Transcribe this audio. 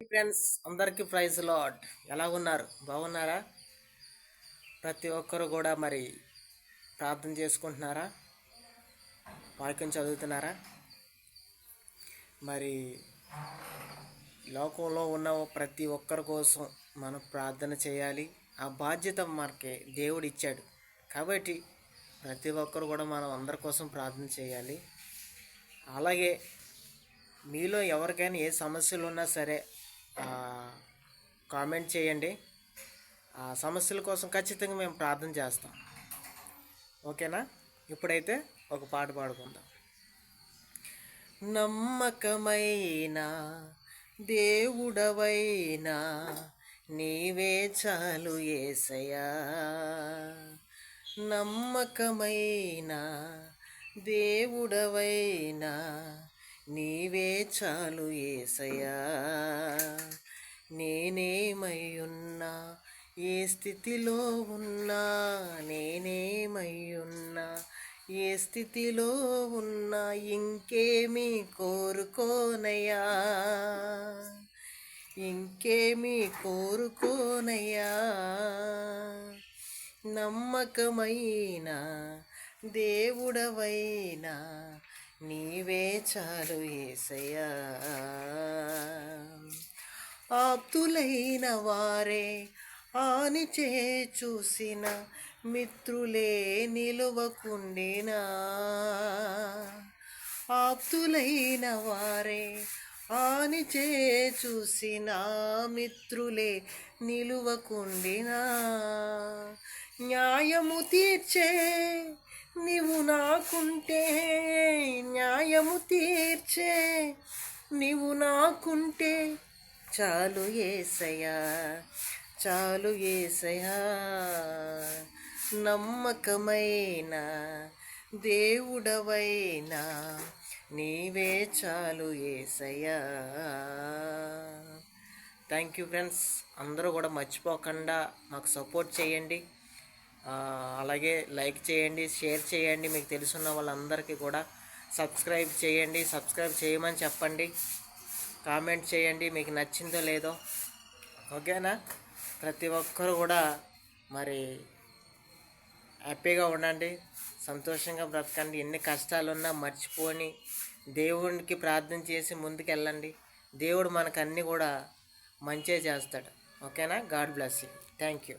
Friends అందరికీ praise lord. ఎలా ఉన్నారు? బాగున్నారా? ప్రతి ఒక్కరు కూడా మరి ప్రార్థన చేసుకుంటున్నారా? వాక్యం చదువుతున్నారా? మరి లోకంలో ఉన్న ప్రతి ఒక్కరి కోసం మనం ప్రార్థన చేయాలి. ఆ బాధ్యత మనకి దేవుడు ఇచ్చాడు. కాబట్టి ప్రతి ఒక్కరు కూడా మనం అందరి కోసం ప్రార్థన చేయాలి. అలాగే మీలో ఎవరికైనా ఏ సమస్యలు ఉన్నా సరే కామెంట్ చేయండి. ఆ సమస్యల కోసం ఖచ్చితంగా మేము ప్రార్థన చేస్తాం. ఓకేనా? ఇప్పుడైతే ఒక పాట పాడుకుందాం. నమ్మకమైన దేవుడవైనా నీవే చాలు ఏసయా నమ్మకమైన దేవుడవైనా నీవే చాలు ఏసయా నేనేమై ఉన్నా ఏ స్థితిలో ఉన్నా నేనేమై ఉన్నా ఏ స్థితిలో ఉన్నా ఇంకేమీ కోరుకోనయ్యా. ఇంకేమీ కోరుకోనయ్యా. నమ్మకమైన దేవుడవైనా నీవే చాలు ఏసయ్యా. ఆప్తులైన వారే ఆనిచే చూసిన మిత్రులే నిలువకుండినా. ఆప్తులైన వారే ఆనిచే చూసిన మిత్రులే నిలువకుండినా. న్యాయము తీర్చే నీవు నాకుంటే న్యాయము తీర్చే. నీవు నాకుంటే చాలు ఏసయ్యా చాలు ఏసయ్యా. నమ్మకమైన దేవుడవైనా నీవే చాలు ఏసయ్యా. థ్యాంక్ యూ ఫ్రెండ్స్ అందరూ కూడా మర్చిపోకుండా మాకు సపోర్ట్ చేయండి. అలాగే లైక్ చేయండి షేర్ చేయండి. మీకు తెలుసున్న వాళ్ళందరికీ కూడా సబ్స్క్రైబ్ చేయండి. సబ్స్క్రైబ్ చేయమని చెప్పండి. కామెంట్ చేయండి. మీకు నచ్చిందో లేదో. ఓకేనా? ప్రతి ఒక్కరు కూడా మరి హ్యాపీగా ఉండండి. సంతోషంగా బ్రతకండి. ఎన్ని కష్టాలున్నా మర్చిపోని దేవునికి ప్రార్థన చేసి ముందుకెళ్ళండి. దేవుడు మనకు అన్నీ కూడా మంచిగా చేస్తాడు. ఓకేనా? God bless you. Thank you.